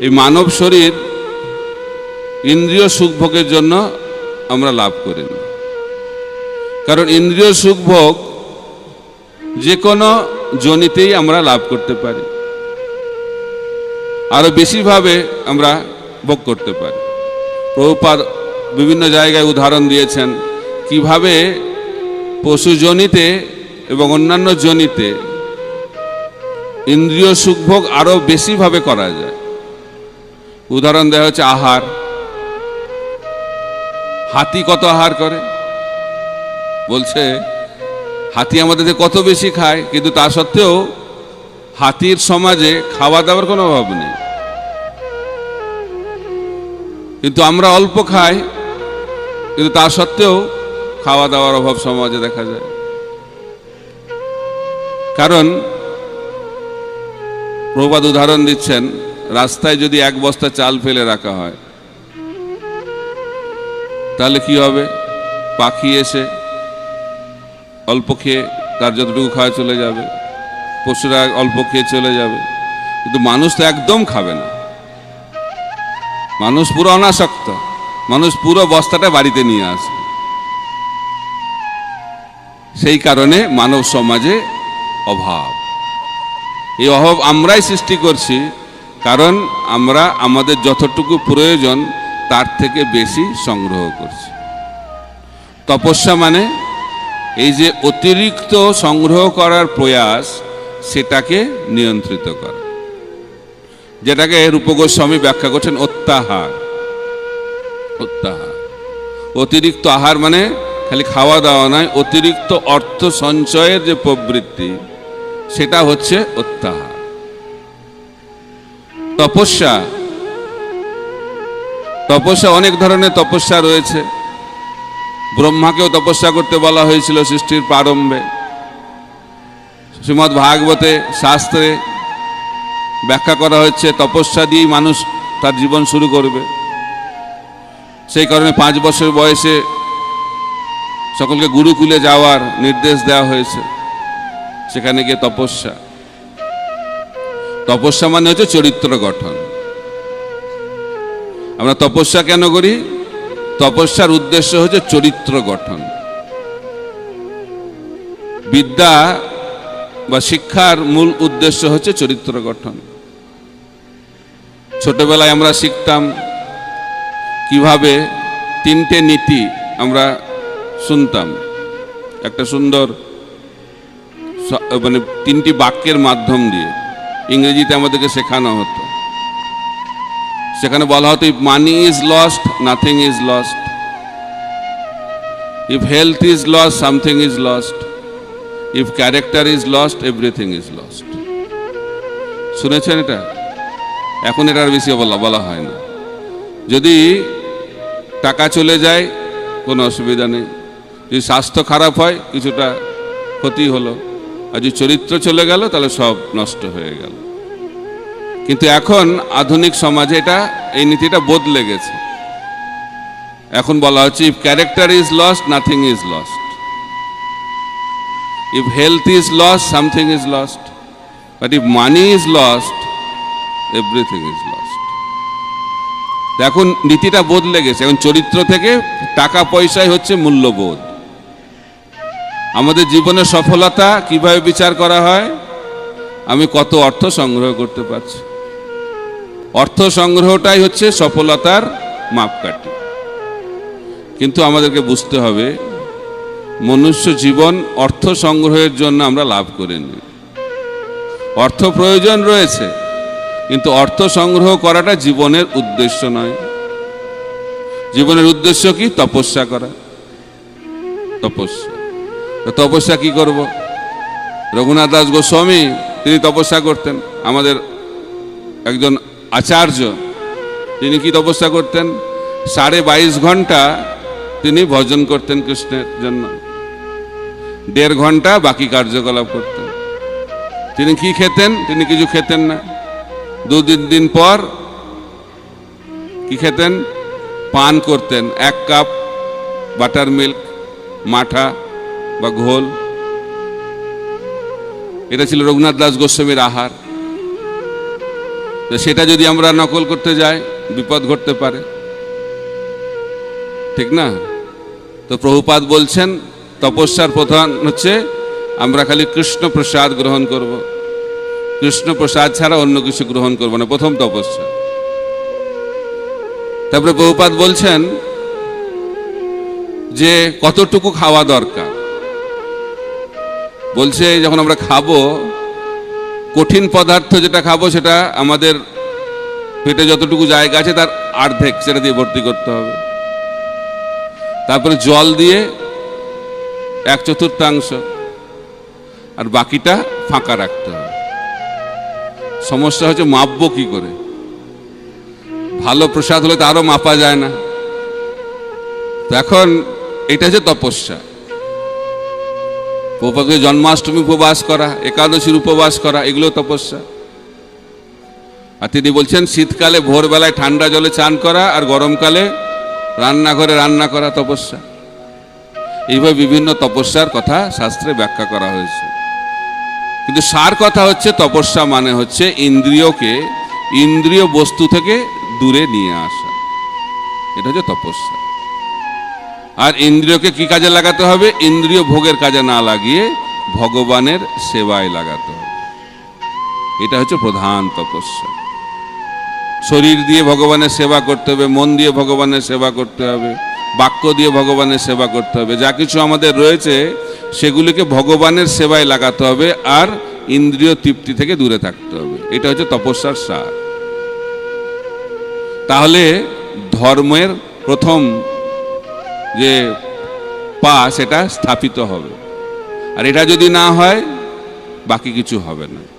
এই মানব শরীর ইন্দ্রিয় সুখভোগের জন্য আমরা লাভ করি না। কারণ ইন্দ্রিয় সুখভোগ যে কোনো জনিতেই আমরা লাভ করতে পারি। আরও বেশিভাবে আমরা ভোগ করতে পারি। প্রভুপাদ বিভিন্ন জায়গায় উদাহরণ দিয়েছেন, কীভাবে পশু জনিতে এবং অন্যান্য জনিতে ইন্দ্রিয় সুখভোগ আরও বেশিভাবে করা যায়। উদাহরণ দেওয়া হচ্ছে আহার। হাতি কত আহার করে? বলছে, হাতি আমাদের কত বেশি খায়, কিন্তু তা সত্ত্বেও হাতির সমাজে খাওয়া দাওয়ার কোনো অভাব নেই। কিন্তু আমরা অল্প খাই, কিন্তু তা সত্ত্বেও খাওয়া দাওয়ার অভাব সমাজে দেখা যায়। কারণ প্রবাদ উদাহরণ দিচ্ছেন রাস্তায় যদি এক বস্তা চাল ফেলে রাখা হয়, তাহলে কি হবে? পাখি এসে অল্প খেয়ে তার যতটুকু খাওয়া চলে যাবে, পশুরা অল্প খেয়ে চলে যাবে, কিন্তু মানুষ তো একদম খাবে না। মানুষ পুরো অনাসক্ত, মানুষ পুরো বস্তাটা বাড়িতে নিয়ে আসে। সেই কারণে মানব সমাজে অভাব। এই অভাব আমরাই সৃষ্টি করছি কারণ আমরা আমাদের যতটুকু প্রয়োজন, তার থেকে বেশি সংগ্রহ করছি। তপস্যা মানে এই যে অতিরিক্ত সংগ্রহ করার প্রয়াস, সেটাকে নিয়ন্ত্রিত করা। যেটাকে রূপগোস্বামী ব্যাখ্যা করছেন অত্যাহার। অত্যাহার। অতিরিক্ত আহার মানে খালি খাওয়া দাওয়া নয়, অতিরিক্ত অর্থ সঞ্চয়ের যে প্রবৃত্তি, সেটা হচ্ছে অত্যাহার। তপস্যা। তপস্যা, অনেক ধরনের তপস্যা রয়েছে। ব্রহ্মাকেও তপস্যা করতে বলা হয়েছিল সৃষ্টির প্রারম্ভে। শ্রীমৎ ভাগবতে শাস্ত্রে ব্যাখ্যা করা হচ্ছে, তপস্যা দিয়েই মানুষ তার জীবন শুরু করবে। সেই কারণে পাঁচ বছর বয়সে সকলকে গুরুকুলে যাওয়ার নির্দেশ দেওয়া হয়েছে। সেখানে গিয়ে তপস্যা। তপস্যা মানে হচ্ছে চরিত্র গঠন। আমরা তপস্যা কেন করি? তপস্যার উদ্দেশ্য হচ্ছে চরিত্র গঠন। বিদ্যা বা শিক্ষার মূল উদ্দেশ্য হচ্ছে চরিত্র গঠন। ছোটবেলায় আমরা শিখতাম কীভাবে তিনটে নীতি আমরা শুনতাম। একটা সুন্দর মানে তিনটি বাক্যের মাধ্যম দিয়ে। ইংরেজিতে আমাদেরকে শেখানো হতো। সেখানে বলা হতো if money is lost nothing is lost if health is lost something is lost if character is lost everything is lost শুনেছেন এটা? এখন এটা আর বেশি বলা বলা হয় না। যদি টাকা চলে যায়, কোনো অসুবিধা নেই। যদি স্বাস্থ্য খারাপ হয়, কিছুটা ক্ষতি হলো। আর যদি চরিত্র চলে গেল, তাহলে সব নষ্ট হয়ে গেল। কিন্তু এখন আধুনিক সমাজে এটা, এই নীতিটা বদলে গেছে। এখন বলা হচ্ছে if character is lost nothing is lost if health is lost something is lost but if money is lost everything is lost এখন নীতিটা বদলে গেছে। এখন চরিত্র থেকে টাকা পয়সাই হচ্ছে মূল্যবোধ। আমাদের জীবনের সফলতা কীভাবে বিচার করা হয়? আমি কত অর্থ সংগ্রহ করতে পারছি? অর্থ সংগ্রহটাই হচ্ছে সফলতার মাপকাঠি। কিন্তু আমাদেরকে বুঝতে হবে, মনুষ্য জীবন অর্থ সংগ্রহের জন্য আমরা লাভ করিনি অর্থ প্রয়োজন রয়েছে, কিন্তু অর্থ সংগ্রহ করাটা জীবনের উদ্দেশ্য নয়। জীবনের উদ্দেশ্য কি? তপস্যা করা। তপস্যা। তপস্যা কি করব? রঘুনাথ দাস গোস্বামী, তিনি তপস্যা করতেন। আমাদের একজন আচার্য, তিনি কি তপস্যা করতেন? সাড়ে বাইশ ঘণ্টা তিনি ভজন করতেন কৃষ্ণের জন্য। দেড় ঘণ্টা বাকি কার্যকলাপ করতেন। তিনি কি খেতেন? তিনি কিছু খেতেন না। দু তিন দিন পর কি খেতেন? পান করতেন। এক কাপ বাটার মিল্ক, মাঠা বা ঘোল। এটা ছিল রঘুনাথ দাস গোস্বামীর আহার। সেটা যদি আমরা নকল করতে যাই, বিপদ ঘটতে পারে। ঠিক না? তো প্রভুপাত বলছেন, তপস্যার প্রধান হচ্ছে, আমরা খালি কৃষ্ণ প্রসাদ গ্রহণ করব। কৃষ্ণ প্রসাদ ছাড়া অন্য কিছু গ্রহণ করব না, প্রথম তপস্যা। তারপরে প্রভুপাদ বলছেন যে, কতটুকু খাওয়া দরকার? বলছে যখন আমরা খাব, কঠিন পদার্থ যেটা খাব, সেটা আমাদের পেটে যতটুকু জায়গা আছে, তার অর্ধেক সেটা দিয়ে ভর্তি করতে হবে। তারপরে জল দিয়ে এক চতুর্থাংশ, আর বাকিটা ফাঁকা রাখতে হবে। সমস্যা হচ্ছে মাপবো কি করে? ভালো প্রসাদ হলে তো আরও মাপা যায় না। তো এখন এটা হচ্ছে তপস্যা। প্রভুপাদকে জন্মাষ্টমী উপবাস করা, একাদশীর উপবাস করা, এগুলো তপস্যা। আর তিনি বলছেন, শীতকালে ভোরবেলায় ঠান্ডা জলে চান করা আর গরমকালে রান্নাঘরে রান্না করা তপস্যা। এইভাবে বিভিন্ন তপস্যার কথা শাস্ত্রে ব্যাখ্যা করা হয়েছে। কিন্তু সার কথা হচ্ছে, তপস্যা মানে হচ্ছে ইন্দ্রিয়কে, ইন্দ্রিয় বস্তু থেকে দূরে নিয়ে আসা। এটা হচ্ছে তপস্যা। আর ইন্দ্রিয়কে কি কাজে লাগাতে হবে? ইন্দ্রিয় ভোগের কাজে না লাগিয়ে ভগবানের সেবায় লাগাতে হবে। এটা হচ্ছে প্রধান তপস্যা। শরীর দিয়ে ভগবানের সেবা করতে হবে, মন দিয়ে ভগবানের সেবা করতে হবে, বাক্য দিয়ে ভগবানের সেবা করতে হবে। যা কিছু আমাদের রয়েছে, সেগুলিকে ভগবানের সেবায় লাগাতে হবে আর ইন্দ্রিয় তৃপ্তি থেকে দূরে থাকতে হবে। এটা হচ্ছে তপস্যার সার। তাহলে ধর্মের প্রথম যে পা সেটা স্থাপিত হবে। আর এটা যদি না হয় বাকি কিছু হবে না।